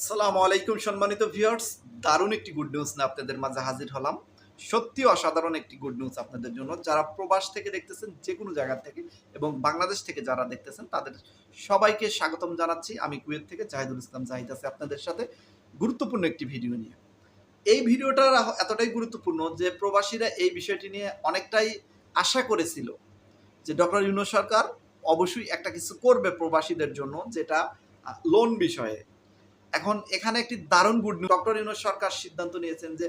আসসালামু আলাইকুম, সম্মানিত ভিউয়ার্স দারুণ একটি গুড নিউজ না আপনাদের মাঝে হাজির হলাম। সত্যি অসাধারণ একটি গুড নিউজ আপনাদের জন্য। যারা প্রবাস থেকে দেখতেছেন, যে কোনো জায়গা থেকে এবং বাংলাদেশ থেকে যারা দেখতেছেন, তাদের সবাইকে স্বাগতম জানাচ্ছি। আমি কুয়েত থেকে জাহিদুল ইসলাম জাহিদ আছি আপনাদের সাথে। গুরুত্বপূর্ণ একটি ভিডিও নিয়ে। এই ভিডিওটা এতটাই গুরুত্বপূর্ণ যে প্রবাসীরা এই বিষয়টি নিয়ে অনেকটাই আশা করেছিল যে ডক্টর ইউনো সরকার অবশ্যই একটা কিছু করবে প্রবাসীদের জন্য, যেটা লোন বিষয়ে এখন এখানে একটি দারুণ গুড নিউজ ডক্টর ইউনুস সরকার সিদ্ধান্ত নিয়েছেন যে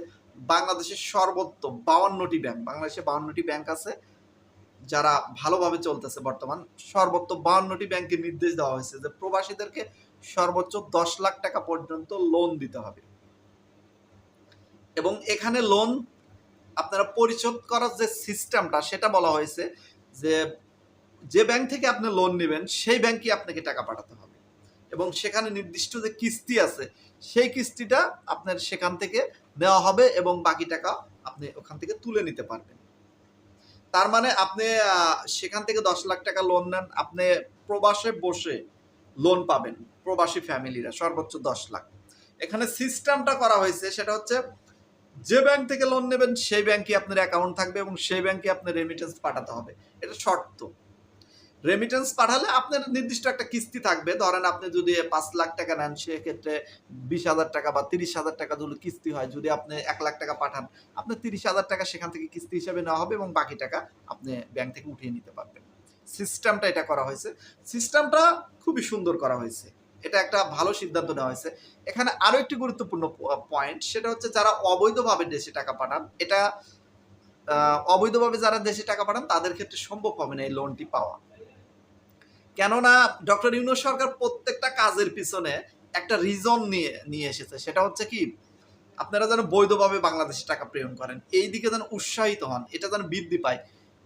বাংলাদেশের সর্বোচ্চ বাউান্নটি ব্যাংক বাংলাদেশে বাউান্নটি ব্যাংক আছে যারা ভালোভাবে চলতেছে বর্তমান। সর্বোচ্চ বাউান্নটি ব্যাংকে নির্দেশ দেওয়া হয়েছে যে প্রবাসীদেরকে সর্বোচ্চ দশ লাখ টাকা পর্যন্ত লোন দিতে হবে। এবং এখানে লোন আপনারা পরিশোধ করার যে সিস্টেমটা সেটা বলা হয়েছে যে যে ব্যাংক থেকে আপনি লোন নেবেন, সেই ব্যাংকই আপনাকে টাকা পাঠাতে হবে। এবং সেখানে নির্দিষ্ট যে কিস্তি আছে, সেই কিস্তিটা আপনার সেখান থেকে নেওয়া হবে এবং বাকি টাকা আপনি ওখান থেকে তুলে নিতে পারবেন। তার মানে আপনি সেখান থেকে দশ লাখ টাকা লোন নেন, আপনি প্রবাসে বসে লোন পাবেন, প্রবাসী ফ্যামিলিরা, সর্বোচ্চ দশ লাখ। এখানে সিস্টেমটা করা হয়েছে, সেটা হচ্ছে যে ব্যাংক থেকে লোন নেবেন, সেই ব্যাংকে আপনার অ্যাকাউন্ট থাকবে এবং সেই ব্যাংকে আপনার রেমিটেন্স পাঠাতে হবে। এটা শর্ত। রেমিটেন্স পাঠালে আপনার নির্দিষ্ট একটা কিস্তি থাকবে। ধরেন আপনি যদি পাঁচ লাখ টাকা নেন, সেক্ষেত্রে বিশ হাজার টাকা বা তিরিশ হাজার টাকা যদি কিস্তি হয়, যদি আপনি এক লাখ টাকা পাঠান আপনার তিরিশ হাজার টাকা সেখান থেকে কিস্তি হিসাবে নেওয়া হবে এবং বাকি টাকা আপনি ব্যাংক থেকে উঠিয়ে নিতে পারবেন। সিস্টেমটা এটা করা হয়েছে। সিস্টেমটা খুবই সুন্দর করা হয়েছে। এটা একটা ভালো সিদ্ধান্ত নেওয়া হয়েছে। এখানে আরও একটি গুরুত্বপূর্ণ পয়েন্ট সেটা হচ্ছে যারা অবৈধভাবে দেশে টাকা পাঠান, এটা অবৈধভাবে যারা দেশে টাকা পাঠান, তাদের ক্ষেত্রে সম্ভব হবে না এই লোনটি পাওয়া। কেননা ডক্টর ইউনুস সরকার প্রত্যেকটা কাজের পিছনে একটা রিজন নিয়ে নিয়ে এসেছে। সেটা হচ্ছে কি, আপনারা যেন বৈধভাবে বাংলাদেশে টাকা প্রেরণ করেন, এই দিকে যেন উৎসাহিত হন, এটা যেন বৃদ্ধি পায়।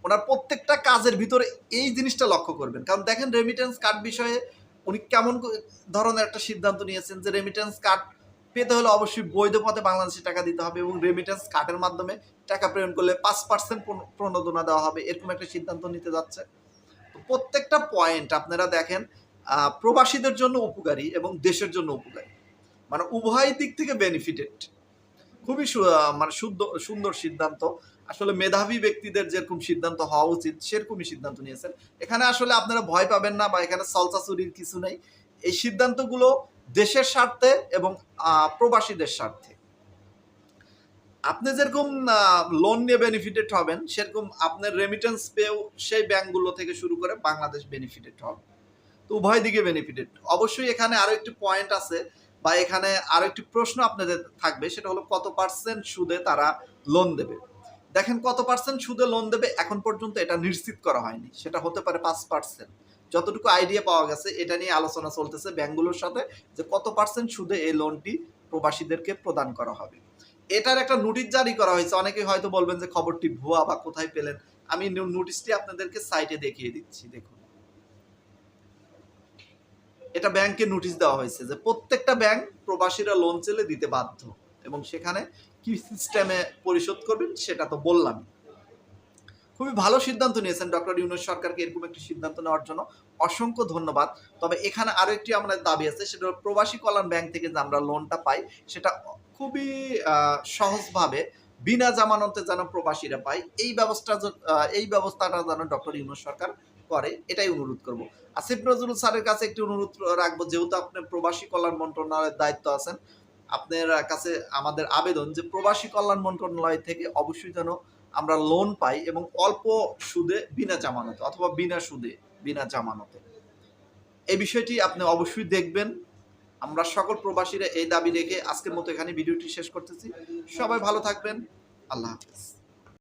ওনার প্রত্যেকটা কাজের ভিতরে এই জিনিসটা লক্ষ্য করবেন। কারণ দেখেন রেমিটেন্স কার্ড বিষয়ে উনি কেমন ধরনের একটা সিদ্ধান্ত নিয়েছেন যে রেমিটেন্স কার্ড পেতে হলে অবশ্যই বৈধ পথে বাংলাদেশে টাকা দিতে হবে এবং রেমিটেন্স কার্ডের মাধ্যমে টাকা প্রেরণ করলে পাঁচ পার্সেন্ট প্রণোদনা দেওয়া হবে, এরকম একটা সিদ্ধান্ত নিতে যাচ্ছে। প্রত্যেকটা পয়েন্ট আপনারা দেখেন প্রবাসীদের জন্য উপকারী এবং দেশের জন্য উপকারী। মানে উভয় দিক থেকে বেনিফিটেড খুবই মানে শুদ্ধ, সুন্দর সিদ্ধান্ত। আসলে মেধাবী ব্যক্তিদের যেরকম সিদ্ধান্ত হওয়া উচিত, সেরকমই সিদ্ধান্ত নিয়েছেন। এখানে আসলে আপনারা ভয় পাবেন না বা এখানে সলসা চুরির কিছু নেই। এই সিদ্ধান্তগুলো দেশের স্বার্থে এবং প্রবাসীদের স্বার্থে। আপনি যেরকম লোন নিয়ে বেনিফিটেড হবেন, সেরকম আপনার রেমিটেন্স পেয়েও সেই ব্যাংকগুলো থেকে শুরু করে বাংলাদেশ বেনিফিটেড হবে। তো উভয় দিকে বেনিফিটেড অবশ্যই এখানে আরও একটি পয়েন্ট আছে বা এখানে আরও একটি প্রশ্ন আপনাদের থাকবে, সেটা হলো কত পার্সেন্ট সুদে তারা লোন দেবে? দেখেন কত পার্সেন্ট সুদে লোন দেবে এখন পর্যন্ত এটা নিশ্চিত করা হয়নি, সেটা হতে পারে পাঁচ পার্সেন্ট যতটুকু আইডিয়া পাওয়া গেছে, এটা নিয়ে আলোচনা চলতেছে ব্যাংকগুলোর সাথে যে কত পার্সেন্ট সুদে এই লোনটি প্রবাসীদেরকে প্রদান করা হবে। এটার একটা নোটিশ জারি করা হয়েছে। অনেকে হয়তো বলবেন যে খবরটি ভুয়া বা কোথায় পেলেন। আমি নোটিশটি আপনাদেরকে সাইটে দেখিয়ে দিচ্ছি, দেখুন। এটা ব্যাংকে নোটিশ দেওয়া হয়েছে যে প্রত্যেকটা ব্যাংক প্রবাসীরা লোন চেলে দিতে বাধ্য এবং সেখানে কি সিস্টেমে পরিশোধ করবেন সেটা তো বললাম। খুবই ভালো সিদ্ধান্ত নিয়েছেন ডক্টর ইউনুস সরকারকে এরকম একটি সিদ্ধান্ত নেওয়ার জন্য। অসংখ্য ধন্যবাদ। তবে এখানে আরও একটি আমাদের দাবি আছে, সেটা প্রবাসী কল্যাণ ব্যাংক থেকে যে আমরা লোনটা পাই, সেটা খুবই সহজভাবে বিনা জামানতে যেন প্রবাসীরা পায়, এই ব্যবস্থা এই ব্যবস্থাটা যেন ডক্টর ইউনুস সরকার করে, এটাই অনুরোধ করব। আসিফ নজরুল স্যারের কাছে একটি অনুরোধ রাখব, যেহেতু আপনি প্রবাসী কল্যাণ মন্ত্রণালয়ের দায়িত্ব আছেন, আপনার কাছে আমাদের আবেদন যে প্রবাসী কল্যাণ মন্ত্রণালয় থেকে অবশ্যই যেন আমরা লোন পাই এবং অল্প সুদে বিনা জামানতে, অথবা বিনা সুদে বিনা জামানতে। এই বিষয়টি আপনি অবশ্যই দেখবেন। আমরা সকল প্রবাসীরা এই দাবি রেখে আজকের মতো এখানে ভিডিওটি শেষ করতেছি। সবাই ভালো থাকবেন। আল্লাহ হাফেজ।